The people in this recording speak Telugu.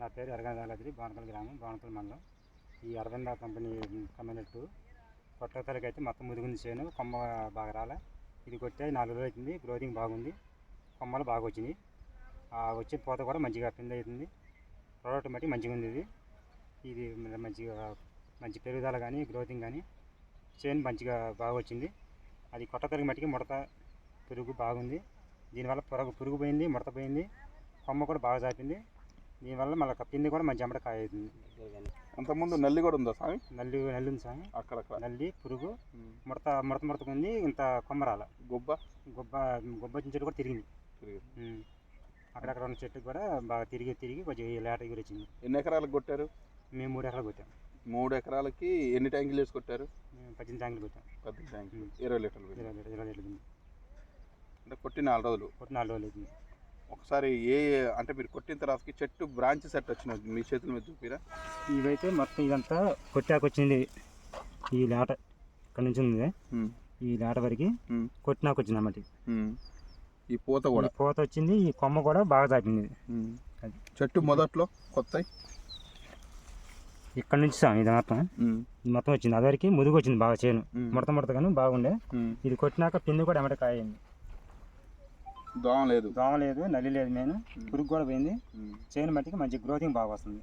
నా పేరు ఎరగదాలద్రి బోనకల్ గ్రామం బోనకల్ మండలం. ఈ అరవింద కంపెనీ కమ్యూనిటీ కొట్టతలకి అయితే మొత్తం ముదిగుంది చేను కొమ్మ బాగా రాలే. ఇది కొట్టే నాలుగు రోజులు అవుతుంది గ్రోతింగ్ బాగుంది కొమ్మలు బాగా వచ్చినాయి. ఆ వచ్చే పూత కూడా మంచిగా పిండి అవుతుంది. ప్రోడక్ట్ బట్టి మంచిగా ఉంది ఇది. ఇది మంచిగా మంచి పెరుగుదల కానీ గ్రోతింగ్ కానీ చేను మంచిగా బాగా వచ్చింది. అది కొట్టతలకి మట్టికి ముడత పురుగు బాగుంది. దీనివల్ల పురుగు పురుగు పోయింది ముడత పోయింది. కొమ్మ కూడా బాగా చాపింది దీనివల్ల మళ్ళీ పిండి కూడా మంచి అమ్మట కాయ అవుతుంది అంతకుముందు నల్లి కూడా ఉందా స్వామి? నల్లి నల్లి ఉంది స్వామి. అక్కడక్కడ. నల్లి పురుగు. ముడత ముడత ముడతకు ఉంది ఇంత కొమ్మ రాల గుబ్బ గొబ్బ గొబ్బ చెట్టు కూడా తిరిగింది. అక్కడక్కడ ఉన్న చెట్టుకు కూడా బాగా తిరిగి తిరిగి కొంచెం లేట ఎగురు వచ్చింది ఎన్ని ఎకరాలకు కొట్టారు? మేము మూడు ఎకరాలు కొట్టాం. మూడు ఎకరాలకి ఎన్ని ట్యాంకులు వేసి కొట్టారు? మేము పద్దెనిమిది ట్యాంకులు కొట్టాం. పద్దెనిమిది ట్యాంకులు. ఇరవై లీటర్లు. ఇరవై లీటర్- ఇరవై లీటర్లు. అంటే కొట్టి నాలుగు రోజులు. కొట్టి నాలుగు రోజులు అవుతుంది. ఒకసారి ఏ అంటే మీరు కొట్టిన తర్వాతకి చెట్టు బ్రాంచ్ సెట్ వచ్చినది మీ చేతుల మీద చూపిరా? ఇవైతే మొత్తం ఇదంతా కొట్టాక వచ్చింది ఈ లేట ఇక్కడ నుంచి ఉంది. ఈ లేట వరకు ఉమ్. కొట్టినాక వచ్చింది అన్నమాట. ఈ పూత కూడా? పూత వచ్చింది ఈ కొమ్మ కూడా బాగా. అది. చెట్టు మొదట్లో కొత్త ఇక్కడ నుంచి సాం ఇది మొత్తం. మొత్తం వచ్చింది. అదరికి ముదుగు వచ్చింది బాగా చేను. ముడత ముడత కానీ బాగుండే. ఇది కొట్టినాక పిండి కూడా ఎమ్మట కాయింది. దోమ లేదు. దోమ లేదు నల్లి లేదు మెయిన్. పురుగు కూడా పోయింది. చేను మట్టికి మంచి గ్రోతింగ్ బాగా వస్తుంది.